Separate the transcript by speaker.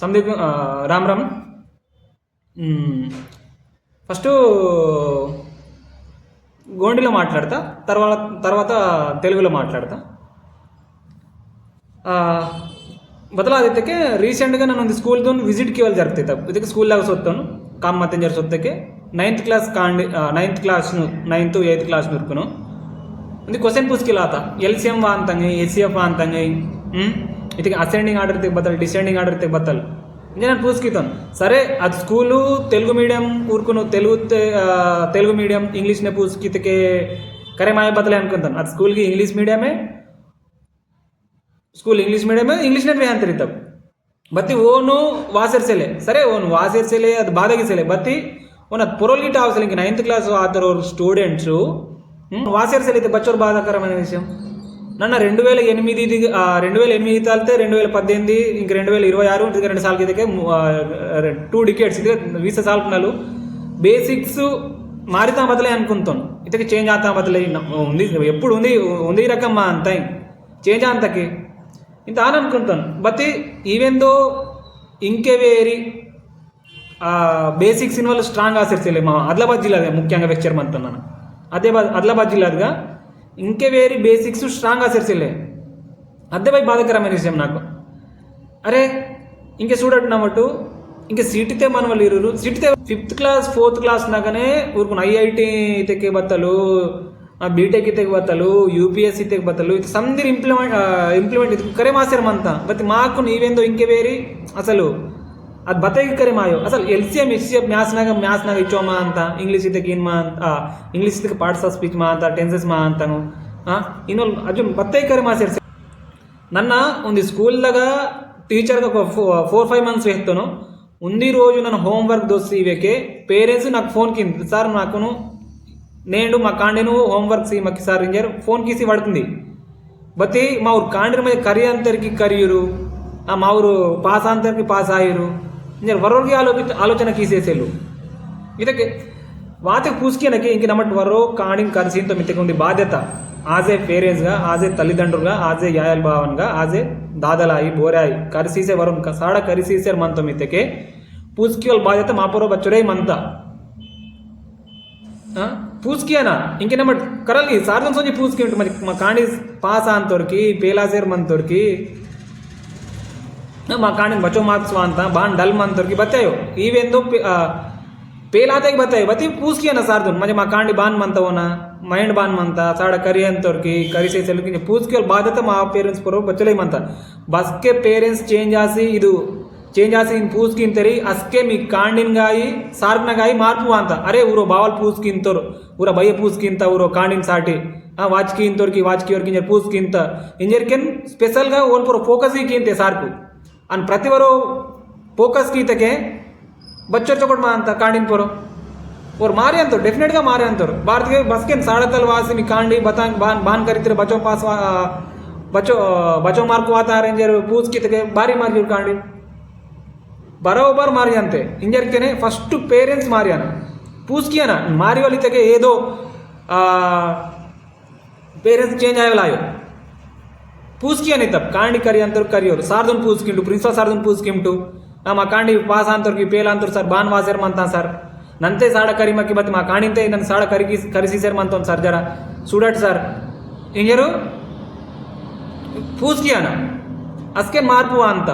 Speaker 1: Sandeep Ram Ram. First గోండిలో మాట్లాడతా తర్వాత తర్వాత తెలుగులో మాట్లాడతా. బదలాదితే రీసెంట్గా నన్ను స్కూల్తో విజిట్కి వెళ్ళి జరుగుతాయి తప్ప. స్కూల్ దాకా చూస్తాను కామ్ మతం జరిగి చూస్తే నైన్త్ క్లాస్ కాండి ninth class ninth eighth class నుర్కును అది క్వశ్చన్ పుస్తకెళ్ళాత ఎల్సీఎం వాంతంగా ఎస్సీఎఫ్ వాంతంగా ಇದಕ್ಕೆ ಅಸೆಂಡಿಂಗ್ ಆರ್ಡರ್ ತೆಗೆ ಬತ್ತಲ್ ಡಿಸೆಂಡಿಂಗ್ ಆರ್ಡರ್ ತೆಗೆ ಬತ್ತಲ್ ఇంకే నేను పూసుకితాను సరే అది స్కూలు తెలుగు మీడియం ఊరుకును తెలుగు తె- ఆ, తెలుగు మీడియం ఇంగ్లీష్నే పూసుకితకే కరే మాయ బతలే అనుకుంటాను అది స్కూల్కి English మీడియమే school English medium English ನೇ ಅಂತಿರ್ತಾವ ಬತ್ತಿ ಓನು ವಾಸರ್ಸೆಲೆ ಸರಿ ಓನು ವಾಸರ್ಸೆಲೆ ಅದು ಬಾದಗಿಸೆಲೆ ಬತ್ತಿ ಓನ್ ಅದು ಪೊರೋಲಿಟ అవసరం ఇంక నైన్త్ క్లాస్ ఆతరు స్టూడెంట్స్ వాసర్సెలైతే బచ్చోరు బాధాకరమైన విషయం నన్న రెండు వేల ఎనిమిది రెండు వేల ఎనిమిది తాలితే రెండు వేల పద్దెనిమిది ఇంక రెండు వేల ఇరవై ఆరు ఇంక రెండు సార్లు ఇదికే టూ డికేట్స్ ఇది వీస సాల్పునాలు. బేసిక్స్ మారితా బదులే అనుకుంటాను ఇతకి చేంజ్ అవుతా బదులే ఉంది ఎప్పుడు ఉంది ఉంది రకం మా అంత చేంజ్ అంతకి. ఇంత అని అనుకుంటాను బట్ ఈవెందో ఇంకే వేరి బేసిక్ సినిమాలు స్ట్రాంగ్ ఆసరిసలే మా ఆదిలాబాద్ జిల్లాదే ముఖ్యంగా వెక్చర్ మంత్ అన్నాను అదే ఆదిలాబాద్ జిల్లాదిగా ఇంకే వేరి బేసిక్స్ స్ట్రాంగ్ ఆసిర్తిల్లే అదే బై బాధకరమైన విషయం నాకు. అరే ఇంకే చూడట్టు నమ్మట్టు ఇంక సిಟಿతే మన వాళ్ళు ఇరువురు సిటితే ఫిఫ్త్ క్లాస్ ఫోర్త్ క్లాస్ నాకనే ఊరుకున్న. ఐఐటి తెక్కే బత్తలు బీటెక్ తెగ బత్తలు యూపీఎస్సి తెగ బత్తలు ఇది సందిర్ ఇంప్లిమెంట్ ఇంప్లిమెంట్ ఇది కరే మాసారు అంతా బట్ మాకు నీవేందో ఇంకే వేరి? అసలు అది బతకరి మాయో అసలు ఎల్సీఎం ఎస్సీఎం మ్యాథ్స్ నాగ మ్యాథ్స్ నాగ ఇచ్చోమా అంత ఇంగ్లీష్ ఇది గీన్ మా అంత ఇంగ్లీష్ ఇది పార్ట్స్ ఆఫ్ స్పీచ్ మా అంత టెన్సెస్ మా అంతను ఇన్ అర్జున్ బత్తకరి మా సెల్స్ నన్న ఉంది స్కూల్ దగ్గర టీచర్గా ఒక ఫో ఫోర్ ఫైవ్ మంత్స్ వేస్తాను ఉంది రోజు నన్ను హోంవర్క్ దోసి వేకే పేరెంట్స్ నాకు ఫోన్ కింద సార్ నాకును నేను మా కాండిను హోంవర్క్ మాకు సార్ ఇంజారు ఫోన్ కీసి పడుతుంది బతి మా ఊరు కాండిన మీద కరి అంతరికి కరియురు మా ఊరు పాస్ అంతరికి పాస్ అయ్యారు ఇంజర్ వరోకి ఆలోచి ఆలోచన కీసేసేళ్ళు ಇದಕ್ಕೆ ವಾತೆ ಕೂಸ್ಕಿನಕ್ಕೆ ఇంక నమ్మటి వరో కాణిం కరిసింతో మిత్తకి ఉంది బాధ్యత ఆజే పేరెంట్స్గా ఆజే తల్లిదండ్రులుగా ఆజే యాయల్ భావన్గా ఆజే దాదలాయి బోరాయి కరిసీసే వరం సాడ కరిసీసే మనతో మిత్తకే పూస్కి వాళ్ళ బాధ్యత మా పొరో బచ్చురై మంత పూస్కియానా ఇంకేనమ్మట్ కరలి సార్థం సోజి పూస్కి ఉంటుంది మరి మా కాణి పాస్ ಅಂತವ್ರಿಗೆ ಪೇಲಾಸೇರ್ ಮಂತವ್ರಿಗೆ माँ काणे बचो मार्क्स ಅಂತ ಬಾಣ್ ಡಲ್ ಮಾಂತರ್ಗೆ ಬತ್ತಾಯೋ ಇವೆಂದು ಪೇಲಾತೆಗೆ ಬತ್ತಾಯೋ ಬತ್ತಿ ಪೂಸ್ಕಿ ಅನ್ನ ಸಾರ್ದು ಮಜೆ ಮಾ ಕಾಂಡಿ ಬಾನ್ ಮಂತವನ ಮೈಂಡ್ ಬಾನ್ ಮಂತ ಸಾಡ ಕರಿ ಅಂತೋರ್ಕಿ ಕರಿ ಸೇಸಲ್ಕಿ ಪೂಸ್ಕಿ ಬಾಧ್ಯತೆ ಮಾ ಪೇರೆಂಟ್ಸ್ ಪರೋ ಬಚ್ಚಲೇ ಮಂತ ಬಸ್ಕೆ ಪೇರೆಂಟ್ಸ್ ಚೇಂಜ್ ಆಸಿ ಇದು ಚೇಂಜ್ ಆಸಿ ಇನ್ ಪೂಸ್ಕಿಂತರಿ ಅಸ್ಕೆ ಮಿ ಕಾಂಡಿನ್ಗಾಯಿ ಸಾರ್ಕ್ನಗಾಯಿ ಮಾರ್ಪು ಅಂತ ಅರೆ ಊರೋ ಬಾವಲ್ ಪೂಸ್ಕಿಂತೋರು ಊರ ಬಯ್ಯ ಪೂಸ್ಕಿಂತ ಊರೋ ಕಾಂಡಿನ್ ಸಾಟಿ हाँ वाचकी इंतोर की वाचकी और की पूछ की इंजर केन स्पेशल का ओन पर फोकस ही किए सार को ಅನ್ ಪ್ರತಿವರು ಫೋಕಸ್ ಗೀತಕ್ಕೆ ಬಚ್ಚರ್ ತಗೊಂಡ್ ಮಾ ಅಂತ ಕಾಂಡಿನ್ಪೋರು ಅವ್ರು ಮಾರಿ ಅಂತವ್ರು ಡೆಫಿನೆಟ್ಗೆ ಮಾರಿ ಅಂತವ್ರು ಭಾರತಕ್ಕೆ ಬಸ್ಕೇನ್ ಸಾಡತಲ್ ವಾಸಿನಿ ಕಾಂಡಿ ಬತಾಂಗ್ ಬಾನ್ ಬಾನ್ ಕರಿತಿರು ಬಚೋ ಪಾಸ್ ಬಚೋ ಬಚೋ ಮಾರ್ಕು ವಾತಾರೇಂಜರು ಪೂಸ್ ಗೀತಕ್ಕೆ ಭಾರಿ ಮಾರ್ಗಿ ಕಾಂಡಿ. ಬರೋಬರ್ ಮಾರಿ ಅಂತೆ. ಹಿಂಗೇರ್ಕೇನೆ ಫಸ್ಟು ಪೇರೆಂಟ್ಸ್ ಮಾರಿಯಾನ ಪೂಸ್ಕಿಯಾನ ಮಾರಿ ಒಲಿತಕ್ಕೆ ಏದೋ ಪೇರೆಂಟ್ಸ್ ಚೇಂಜ್ ಆಗಲ್ಲ ಆಯೋ ಪೂಸ್ಕಿಯನಿತ್ತಪ್ಪ ಕಾಂಡಿ ಕರಿ ಅಂತ ಕರಿಯೋರು. ಸಾರ್ದನ್ ಪೂಸ್ಕಿಂಟು ಪ್ರಿನ್ಸಿಪಲ್ ಸಾರ್ದನ್ ಪೂಸ್ಕಿಂಟು ನಮ್ಮ ಕಾಂಡಿ ಪಾಸ್ ಅಂತವ್ರಿಗೆ ಪೇಲ ಅಂತ ಸರ್ ಬಾನ್ ವಾಸೇರ್ ಅಂತ ಸರ್. ನಂತೆ ಸಾಡ ಕರಿಮಕ್ಕಿ ಬತ್ತಿ ಮಾ ಕಾಣಿಂತೆ ನನ್ನ ಸಾಡ ಕರಿಗಿ ಕರಿಸಿ ಸೇರ್ ಮಂತ ಒಂದು ಸರ್ಜರ ಸುಡಟ್ ಸರ್. ಹಿಂಗೇರು ಪೂಸ್ಕಿಯನ ಅಸ್ಕೆ ಮಾರ್ಪು ಅಂತ.